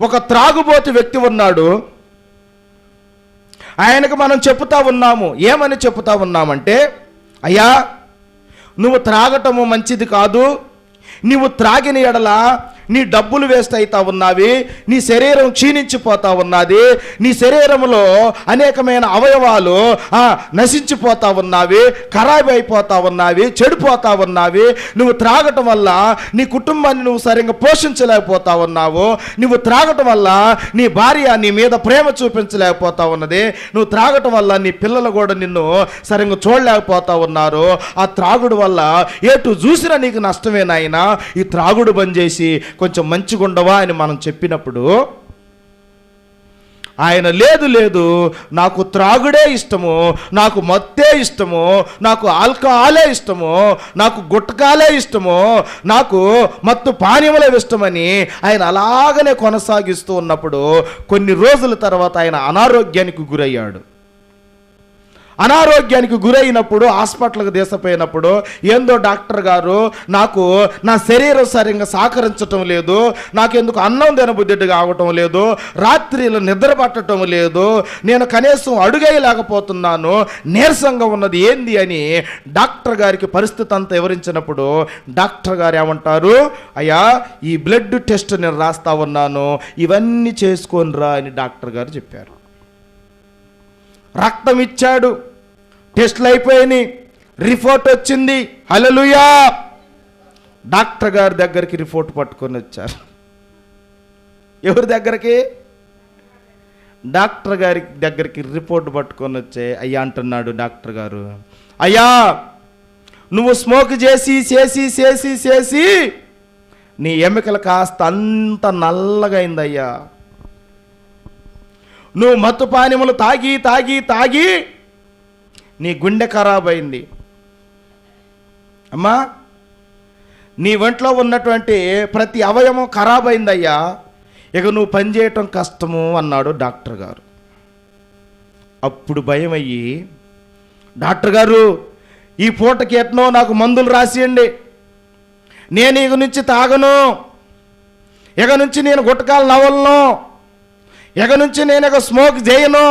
ఒక త్రాగుబోతు వ్యక్తి ఉన్నాడు. ఆయనకు మనం చెప్తా ఉన్నాము. ఏమని చెప్తా ఉన్నామంటే అయ్యా నువ్వు త్రాగటము మంచిది కాదు. నువ్వు త్రాగిన ఎడల నీ డబ్బులు వేస్ట్ అవుతా ఉన్నావి నీ శరీరం క్షీణించిపోతా ఉన్నది నీ శరీరంలో అనేకమైన అవయవాలు నశించిపోతా ఉన్నావి ఖరాబ్ అయిపోతా ఉన్నావి చెడిపోతా ఉన్నావి. నువ్వు త్రాగటం వల్ల నీ కుటుంబాన్ని నువ్వు సరిగ్గా పోషించలేకపోతా ఉన్నావు. నువ్వు త్రాగటం వల్ల నీ భార్య నీ మీద ప్రేమ చూపించలేకపోతా ఉన్నది. నువ్వు త్రాగటం వల్ల నీ పిల్లలు కూడా నిన్ను సరిగ్గా చూడలేకపోతా ఉన్నారు. ఆ త్రాగుడు వల్ల ఎటు చూసినా నీకు నష్టమే నాయనా ఈ త్రాగుడు బంద్ చేసి కొంచెం మంచిగా ఉండవా అని మనం చెప్పినప్పుడు ఆయన లేదు లేదు నాకు త్రాగుడే ఇష్టము నాకు మత్తే ఇష్టము నాకు ఆల్కహాలే ఇష్టము నాకు గుట్టకాలే ఇష్టము నాకు మత్తు పానీయములే ఇష్టమని ఆయన అలాగనే కొనసాగిస్తూ ఉన్నప్పుడు కొన్ని రోజుల తర్వాత ఆయన అనారోగ్యానికి గురయ్యాడు. అనారోగ్యానికి గురైనప్పుడు హాస్పిటల్కి దేశపోయినప్పుడు ఏందో డాక్టర్ గారు నాకు నా శరీరం సరిగ్గా సహకరించటం లేదు నాకెందుకు అన్నం తినబుద్ధి కావటం లేదు రాత్రిలో నిద్ర పట్టడం లేదు నేను కనీసం అడుగేయలేకపోతున్నాను నీరసంగా ఉన్నది ఏంది అని డాక్టర్ గారికి పరిస్థితి అంతా వివరించినప్పుడు డాక్టర్ గారు ఏమంటారు? అయ్యా ఈ బ్లడ్ టెస్ట్ నేను రాస్తా ఉన్నాను ఇవన్నీ చేసుకొని రా అని డాక్టర్ గారు చెప్పారు. రక్తం ఇచ్చాడు టెస్ట్లు అయిపోయినాయి. రిపోర్ట్ వచ్చింది. హలలుయా డాక్టర్ గారి దగ్గరికి రిపోర్ట్ పట్టుకొని వచ్చారు. ఎవరి దగ్గరికి? డాక్టర్ గారి దగ్గరికి రిపోర్ట్ పట్టుకొని వచ్చే అయ్యా అంటున్నాడు డాక్టర్ గారు. అయ్యా నువ్వు స్మోక్ చేసి చేసి చేసి చేసి నీ ఎముకలు కాస్త అంత నల్లగా అయిందయ్యా నువ్వు మత్తు పానీయములు తాగి తాగి తాగి నీ గుండె ఖరాబ్ అయింది. అమ్మా నీ ఒంట్లో ఉన్నటువంటి ప్రతి అవయవం ఖరాబ్ అయిందయ్యా. ఇక నువ్వు పనిచేయటం కష్టము అన్నాడు డాక్టర్ గారు. అప్పుడు భయం అయ్యి డాక్టర్ గారు ఈ పూటకి ఎట్నో నాకు మందులు రాసియండి. నేను ఇక నుంచి తాగను. ఇక నుంచి నేను గుట్టకాలు నవలను. ఇక నుంచి నేను ఇక స్మోక్ చేయను.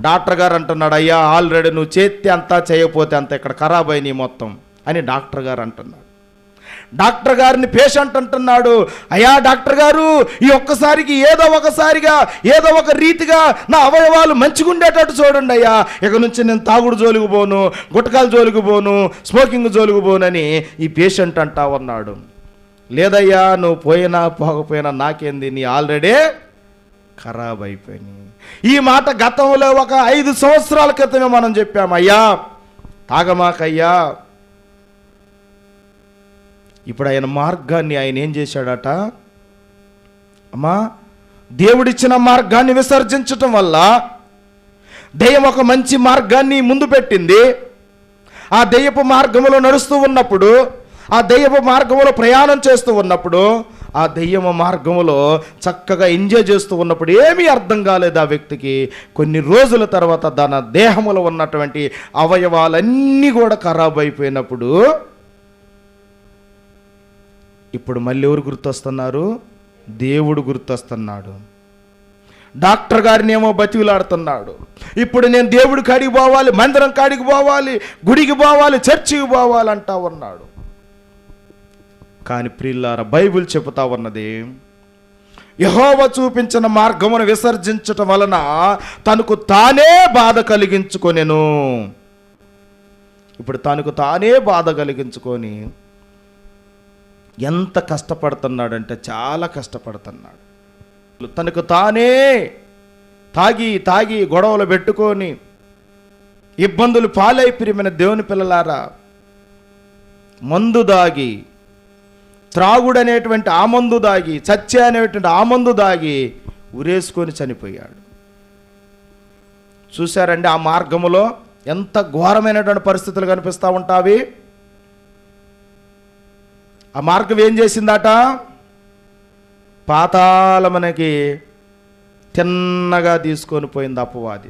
డాక్టర్ గారు అంటున్నాడు అయ్యా ఆల్రెడీ నువ్వు చేస్తే అంతా చేయకపోతే అంత ఇక్కడ ఖరాబ్ అయినాయి మొత్తం. అని డాక్టర్ గారు అంటున్నాడు డాక్టర్ గారిని పేషెంట్ అంటున్నాడు అయ్యా డాక్టర్ గారు ఈ ఒక్కసారికి ఏదో ఒకసారిగా ఏదో ఒక రీతిగా నా అవయవాలు మంచిగా ఉండేటట్టు చూడండి అయ్యా. ఇక నుంచి నేను తాగుడు జోలికి పోను గుట్టకాల జోలికి పోను స్మోకింగ్ జోలికి పోనని ఈ పేషెంట్ అంటా ఉన్నాడు. లేదయ్యా నువ్వు పోయినా పోకపోయినా నాకేంది? నీ ఆల్రెడీ ఖరాబ్ అయిపోయినాయి. ఈ మాట గతంలో ఒక ఐదు సంవత్సరాల క్రితమే మనం చెప్పామయ్యా తాగమాకయ్యా. ఇప్పుడు ఆయన మార్గాన్ని ఆయన ఏం చేశాడట? అమ్మా దేవుడిచ్చిన మార్గాన్ని విసర్జించటం వల్ల దెయ్యం ఒక మంచి మార్గాన్ని ముందు పెట్టింది. ఆ దెయ్యపు మార్గంలో నడుస్తూ ఉన్నప్పుడు ఆ దెయ్యపు మార్గంలో ప్రయాణం చేస్తూ ఉన్నప్పుడు ఆ దెయ్యము మార్గంలో చక్కగా ఎంజాయ్ చేస్తూ ఉన్నప్పుడు ఏమీ అర్థం కాలేదు ఆ వ్యక్తికి. కొన్ని రోజుల తర్వాత తన దేహంలో ఉన్నటువంటి అవయవాలన్నీ కూడా ఖరాబ్ అయిపోయినప్పుడు ఇప్పుడు మళ్ళీ ఎవరు గుర్తొస్తున్నారు? దేవుడు గుర్తొస్తున్నాడు. డాక్టర్ గారిని ఏమో బతికిలాడుతున్నాడు ఇప్పుడు నేను దేవుడి కాడికి పోవాలి మందిరం కాడికి పోవాలి గుడికి పోవాలి చర్చికి పోవాలి అంటా ఉన్నాడు. కానీ ప్రిల్లార బైబిల్ చెబుతా ఉన్నది యహోవ చూపించిన మార్గమును విసర్జించటం వలన తనకు తానే బాధ కలిగించుకొనెను. ఇప్పుడు తనకు తానే బాధ కలిగించుకొని ఎంత కష్టపడుతున్నాడంటే చాలా కష్టపడుతున్నాడు. తనకు తానే తాగి తాగి గొడవలు పెట్టుకొని ఇబ్బందులు పాలై ప్రియమైన దేవుని పిల్లలారా మందు దాగి త్రాగుడు ఆమందు దాగి చచ్చే అనేటువంటి ఆమందు దాగి ఉరేసుకొని చనిపోయాడు. చూశారండి ఆ మార్గములో ఎంత ఘోరమైనటువంటి పరిస్థితులు కనిపిస్తూ ఉంటావి? ఆ మార్గం ఏం చేసిందట? పాతాళమనకి తిన్నగా తీసుకొని పోయింది అపవాది.